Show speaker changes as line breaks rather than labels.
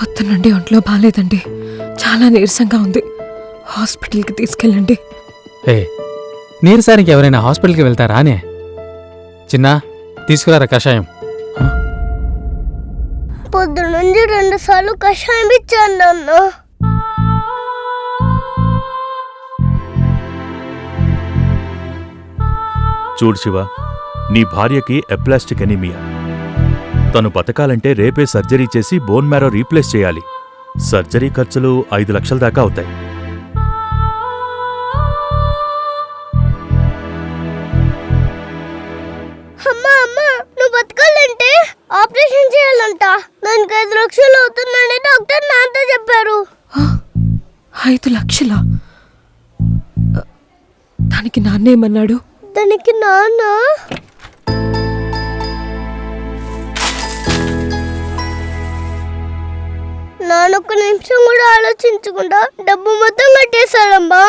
పొద్దు నుండి ఒంట్లో బాగాలేదండి చాలా నీరసంగా ఉంది. హాస్పిటల్కి తీసుకెళ్ళండి.
ఏ నీరసానికి ఎవరైనా హాస్పిటల్కి వెళ్తారా అనే? చిన్న తీసుకురారా కషాయం?
పొద్దు నుంచి రెండు సార్లు కషాయం ఇచ్చాను నాన్న.
చూడు శివ నీ భార్యకి ఎప్లాస్టిక్ ఎనీమియా తను బతకాలంటే రేపే సర్జరీ చేసి బోన్ మ్యారో రీప్లేస్ చేయాలి. సర్జరీ ఖర్చులు ఐదు లక్షల దాకా అవుతాయి.
అమ్మా అమ్మా నువ్వు బతకాలంటే ఆపరేషన్ చేయాలంట. దానికి ఐదు లక్షలు అవుతుందని డాక్టర్ నాతో చెప్పారు.
ఐదు లక్షలా? దానికి నాన్నేమన్నాడు?
దానికి నాన్న నాన్న? ఒక్క నిమిషం కూడా ఆలోచించకుండా డబ్బు మొత్తం కట్టేశాడమ్మా